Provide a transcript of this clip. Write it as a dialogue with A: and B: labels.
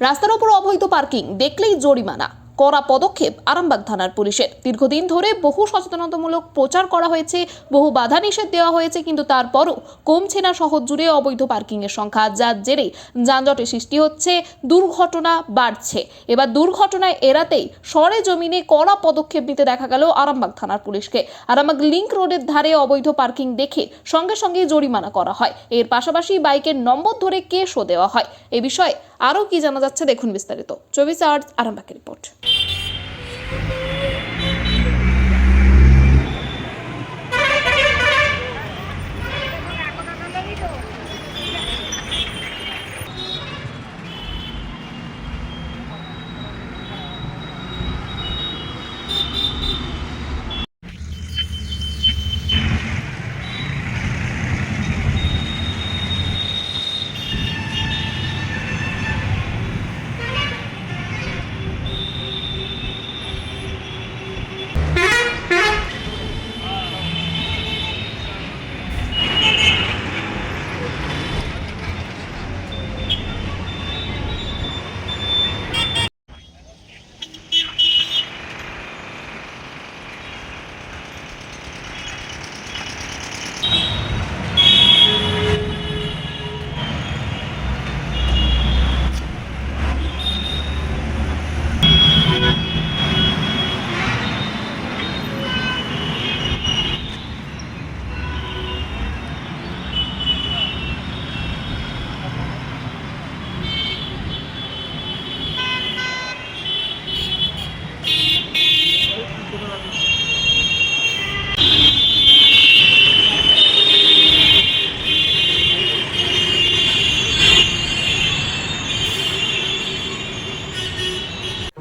A: রাস্তার ওপর অবৈধ পার্কিং, দেখলেই জরিমানা। কড়া পদক্ষেপ আরামবাগ থানার পুলিশের। দীর্ঘদিন ধরে বহু সচেতনতামূলক প্রচার করা হয়েছে, বহু বাধা নিষেধ দেওয়া হয়েছে, কিন্তু তারপরও কমছে না শহর জুড়ে অবৈধ পার্কিংয়ের সংখ্যা। যার জেরে যানজটের সৃষ্টি হচ্ছে, দুর্ঘটনা বাড়ছে। এবার দুর্ঘটনায় এড়াতেই সরে জমিনে কড়া পদক্ষেপ নিতে দেখা গেল আরামবাগ থানার পুলিশকে। আরামবাগ লিংক রোডের ধারে অবৈধ পার্কিং দেখে সঙ্গে সঙ্গে জরিমানা করা হয়। এর পাশাপাশি বাইকের নম্বর ধরে কেসও দেওয়া হয়। এ বিষয়ে আরও কি জানা যাচ্ছে দেখুন বিস্তারিত। চব্বিশ আওয়ার্স আরামবাগের রিপোর্ট।